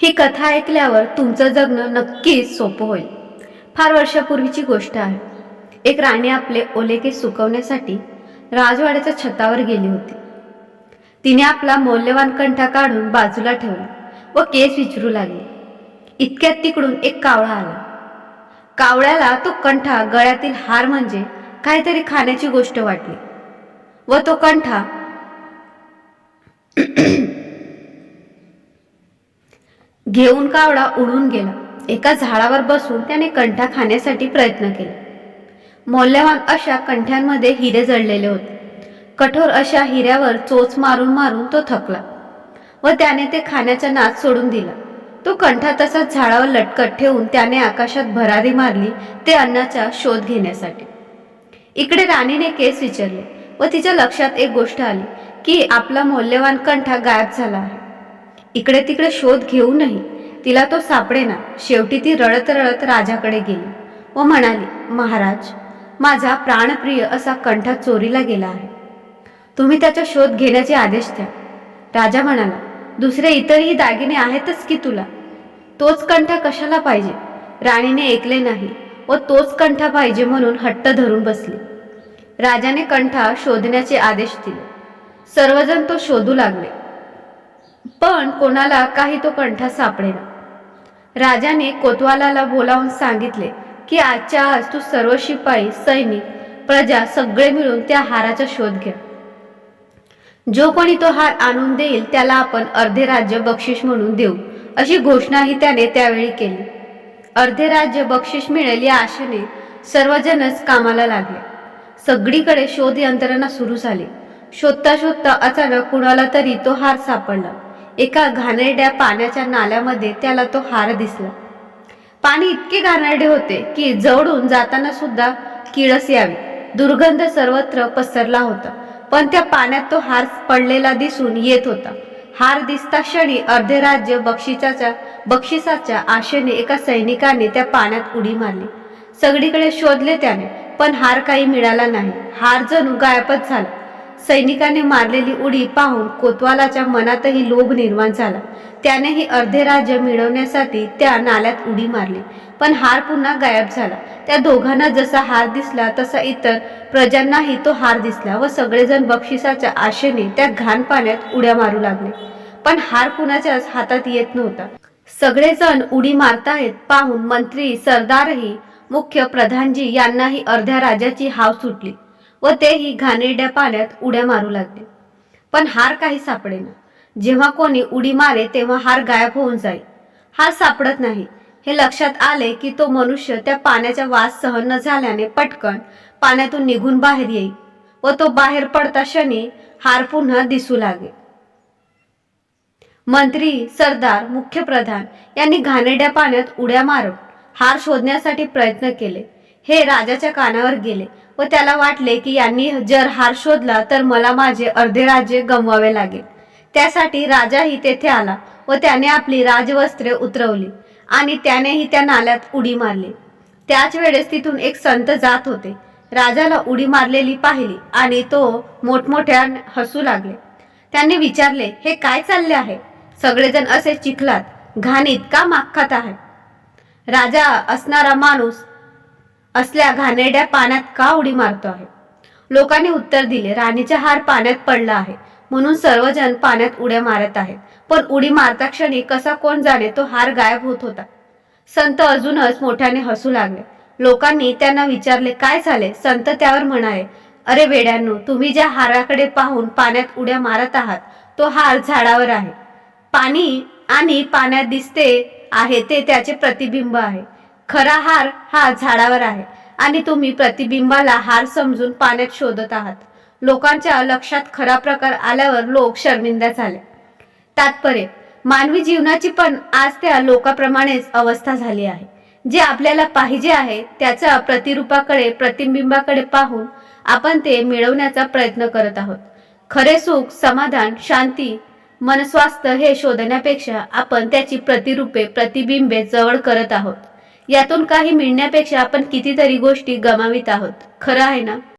ही कथा ऐकल्यावर तुमचं जगणं नक्कीच सोपं होईल. फार वर्षापूर्वीची गोष्ट आहे. एक राणी आपले ओलेके सुकवण्यासाठी राजवाड्याच्या छतावर गेली होती. तिने आपला मौल्यवान कंठा काढून बाजूला ठेवला व केस विचारू लागली. इतक्यात तिकडून एक कावळा आला. कावळ्याला तो कंठा गळ्यातील हार म्हणजे काहीतरी खाण्याची गोष्ट वाटली व तो कंठा घेऊन कावळा उडून गेला. एका झाडावर बसून त्याने कंठा खाण्यासाठी प्रयत्न केला. मौल्यवान अशा कंठ्यांमध्ये हिरे जडलेले होते. कठोर अशा हिऱ्यावर चोच मारून मारून तो थकला व त्याने ते खाण्याचा नाच सोडून दिला. तो कंठा तसाच झाडावर लटकत ठेवून त्याने आकाशात भरारी मारली ते अन्नाचा शोध घेण्यासाठी. इकडे राणीने केस विचारले व तिच्या लक्षात एक गोष्ट आली की आपला मौल्यवान कंठा गायब झाला आहे. इकडे तिकडे शोध घेऊनही तिला तो सापडेना. शेवटी ती रडत रडत राजाकडे गेली व म्हणाली महाराज माझा प्राणप्रिय असा कंठा चोरीला गेला आहे. तुम्ही त्याचा शोध घेण्याचे आदेश द्या. राजा म्हणाला दुसरे इतरही दागिने आहेतच की तुला? तोच कंठा कशाला पाहिजे? राणीने ऐकले नाही व तोच कंठा पाहिजे म्हणून हट्ट धरून बसली. राजाने कंठा शोधण्याचे आदेश दिले. सर्वजण तो शोधू लागले. पण कोणाला काही तो कंठा सापडेना. राजाने कोतवालाला बोलावून सांगितले की आजच्या आज तू सर्व शिपाई सैनिक प्रजा सगळे मिळून त्या हाराचा शोध घ्या. जो कोणी तो हार आणून देईल त्याला आपण अर्धे राज्य बक्षीस म्हणून देऊ अशी घोषणाही त्याने त्यावेळी केली. अर्धे राज्य बक्षीस मिळेल या आशेने सर्वजणच कामाला लागले. सगळीकडे शोध यंत्रणा सुरू झाली. शोधता शोधता अचानक कुणाला तरी तो हार सापडला. एका घाणेरड्या पाण्याच्या नाल्यामध्ये त्याला तो हार दिसला. पाणी इतके घाणेरडे होते की जवळून जाताना सुद्धा किळस यावी. दुर्गंध सर्वत्र पसरला होता पण त्या पाण्यात तो हार पडलेला दिसून येत होता. हार दिसता क्षणी अर्धे राज्य बक्षिसाच्या बक्षिसाच्या आशेने एका सैनिकाने त्या पाण्यात उडी मारली. सगळीकडे शोधले त्याने पण हार काही मिळाला नाही. हार जणू गायबच झाला. सैनिकाने मारलेली उडी पाहून कोतवालाच्या मनातही लोभ निर्माण झाला. त्यानेही अर्धे राज्य मिळवण्यासाठी त्या नाल्यात उडी मारली पण हार पुन्हा गायब झाला. त्या दोघांना जसा हार दिसला तसा इतर प्रजांनाही तो हार दिसला व सगळेजण बक्षिसाच्या आशेने त्या घाण पाण्यात उड्या मारू लागले. पण हार कुणाच्याच हातात येत नव्हता. सगळेजण उडी मारतायत पाहून मंत्री सरदारही मुख्य प्रधानजी यांनाही अर्ध्या राजाची हाव सुटली. व तेही घाणेरड्या पाण्यात उड्या मारू लागले. पण हार काही सापडेना. जेव्हा कोणी उडी मारे तेव्हा हार गायब होऊन जाई. हार सापडत नाही. हे लक्षात आले की तो मनुष्य त्या पाण्याचा वास सहन न झाल्याने पटकन पाण्यातून निघून बाहेर येईल व तो बाहेर पडता क्षणी हार पुन्हा दिसू लागे. मंत्री सरदार मुख्य प्रधान यांनी घाणेरड्या पाण्यात उड्या मारून हार शोधण्यासाठी प्रयत्न केले. हे राजाच्या कानावर गेले व त्याला वाटले की यांनी जर हार शोधला तर मला माझे अर्धे राज्य गमवावे लागेल. त्यासाठी राजाही तेथे आला व त्याने आपली राजवस्त्रे उतरवली आणि त्यानेही त्या नाल्यात उडी मारली. त्याच वेळेस तिथून एक संत जात होते. राजाला उडी मारलेली पाहिली आणि तो मोठमोठ्या हसू लागले. त्यांनी विचारले हे काय चालले आहे? सगळेजण असे चिखलात घाणीत का माखात आहे राजा असणारा माणूस असल्या घाणेरड्या पाण्यात का उडी मारतो आहे? लोकांनी उत्तर दिले राणीचा हार पाण्यात पडला आहे. म्हणून सर्वजण पाण्यात उड्या मारत आहेत. पण उडी मारता क्षणी कसा कोण जाणे तो हार गायब होत होता. संत अजूनच मोठ्याने हसू लागले. लोकांनी त्यांना विचारले काय झाले? संत त्यावर म्हणाले अरे वेड्यांनो तुम्ही ज्या हाराकडे पाहून पाण्यात उड्या मारत आहात तो हार झाडावर आहे. पाणी आणि पाण्यात दिसते आहे ते त्याचे प्रतिबिंब आहे. खरा हार हा झाडावर आहे आणि तुम्ही प्रतिबिंबाला हार समजून पाण्यात शोधत आहात. लोकांच्या लक्षात खरा प्रकार आल्यावर लोक शर्मिंदा झाले. तात्पर्य मानवी जीवनाची पण आज त्या लोकाप्रमाणेच अवस्था झाली आहे. जे आपल्याला पाहिजे आहे त्याच्या प्रतिरूपाकडे प्रतिबिंबाकडे पाहून आपण ते मिळवण्याचा प्रयत्न करत आहोत. खरे सुख समाधान शांती मनस्वास्थ्य हे शोधण्यापेक्षा आपण त्याची प्रतिरूपे प्रतिबिंबे जवळ करत आहोत. यातून काही मिळण्यापेक्षा आपण कितीतरी गोष्टी गमावित आहोत. खरं आहे ना?